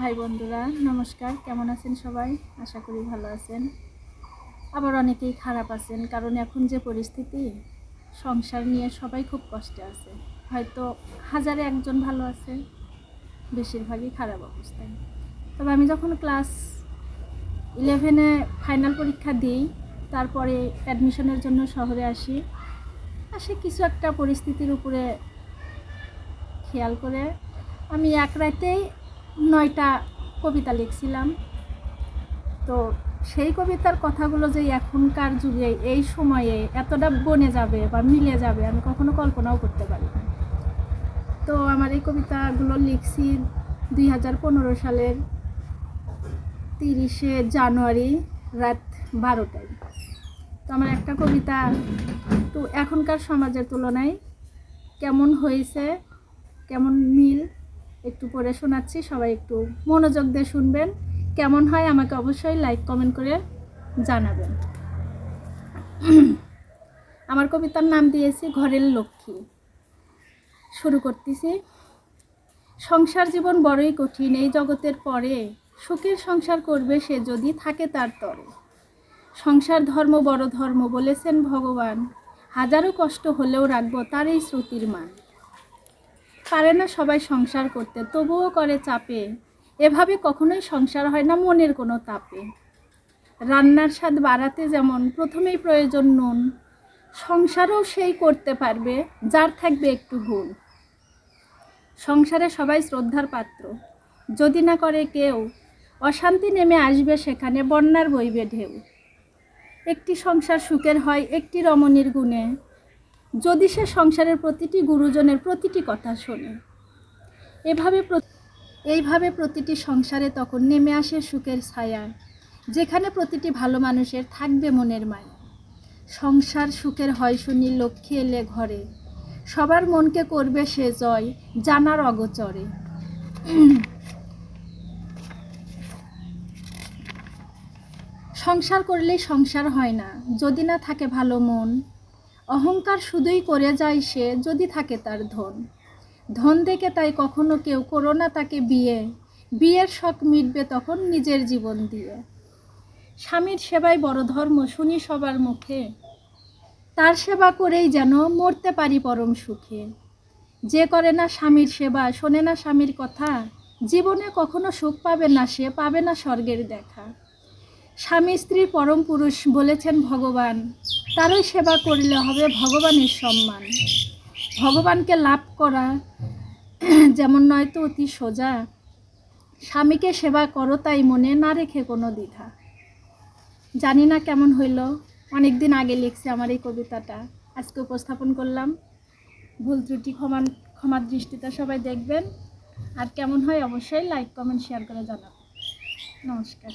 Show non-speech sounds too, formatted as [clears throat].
High বন্ধুরা, নমস্কার। কেমন আছেন সবাই? আশা করি ভালো আছেন। আবার অনেকেই খারাপ আছেন, কারণ এখন যে পরিস্থিতি, সংসার নিয়ে সবাই খুব কষ্টে আছে। হয়তো হাজারে একজন ভালো আছে, বেশিরভাগই খারাপ অবস্থায়। তবে আমি যখন ক্লাস ইলেভেনে ফাইনাল পরীক্ষা দিই, তারপরে অ্যাডমিশনের জন্য শহরে আসি, আসে কিছু একটা পরিস্থিতির উপরে খেয়াল করে আমি এক রাতেই নয়টা কবিতা লিখছিলাম। তো সেই কবিতার কথাগুলো যে এখনকার যুগে, এই সময়ে এতটা বনে যাবে বা মিলে যাবে, আমি কখনো কল্পনাও করতে পারি তো আমার এই কবিতাগুলো লিখছি দুই হাজার পনেরো সালের তিরিশে জানুয়ারি রাত বারোটায়। তো আমার একটা কবিতা তো এখনকার সমাজের তুলনায় কেমন হয়েছে, কেমন মিল একটু পরে শোনাচ্ছি, সবাই একটু মনোযোগ দিয়ে শুনবেন। কেমন হয় আমাকে অবশ্যই লাইক কমেন্ট করে জানাবেন। [clears throat] আমার কবিতার নাম দিয়েছি, ঘরের লক্ষ্মী। শুরু করতেছি। সংসার জীবন বড়ই কঠিন, এই জগতের পরে সুখের সংসার করবে সে যদি থাকে তার তরে। সংসার ধর্ম বড় ধর্ম বলেছেন ভগবান। হাজারো কষ্ট হলেও রাখব তার এই শ্রুতির মান। পারে না সবাই সংসার করতে, তবুও করে চাপে। এভাবে কখনোই সংসার হয় না মনের কোনো তাপে। রান্নার স্বাদ বাড়াতে যেমন প্রথমেই প্রয়োজন নুন, সংসারও সেই করতে পারবে, যার থাকবে একটু গুণ। সংসারে সবাই শ্রদ্ধার পাত্র। যদি না করে কেউ, অশান্তি নেমে আসবে সেখানে বন্যার বইবে ঢেউ। একটি সংসার সুখের হয় একটি রমণীর গুণে যদি সে সংসারের প্রতিটি গুরুজনের প্রতিটি কথা শোনে। এভাবে এইভাবে প্রতিটি সংসারে তখন নেমে আসে সুখের ছায়া, যেখানে প্রতিটি ভালো মানুষের থাকবে মনের মায়া। সংসার সুখের হয় শুনি লক্ষ্মী এলে ঘরে, সবার মনকে করবে সে জয় জানার অগচরে। সংসার করলেই সংসার হয় না, যদি না থাকে ভালো মন অহংকার শুধুই করে যায় সে যদি থাকে তার ধন। ধন দেখে তাই কখনো কেউ করো না তাকে বিয়ে। বিয়ের শখ মিটবে তখন নিজের জীবন দিয়ে। স্বামীর সেবাই বড় ধর্ম, শুনি সবার মুখে। তার সেবা করেই যেন মরতে পারি পরম সুখে। যে করে না স্বামীর সেবা, শোনে না স্বামীর কথা। জীবনে কখনো সুখ পাবে না সে, পাবে না স্বর্গের দেখা। স্বামী স্ত্রীর পরম পুরুষ বলেছেন ভগবান, তারই সেবা করলে হবে ভগবানের সম্মান। ভগবানকে লাভ করা যেমন নয়তো অতি সোজা। স্বামীকে সেবা করো তাই মনে না রেখে কোনো দ্বিধা। জানি না কেমন হইল অনেক দিন আগে লিখছি আমার এই কবিতাটা, আজকে উপস্থাপন করলাম। ভুল ত্রুটি ক্ষমা, ক্ষমার দৃষ্টিতে সবাই দেখবেন। আর কেমন হয় অবশ্যই লাইক কমেন্ট শেয়ার করে জানাবেন। নমস্কার।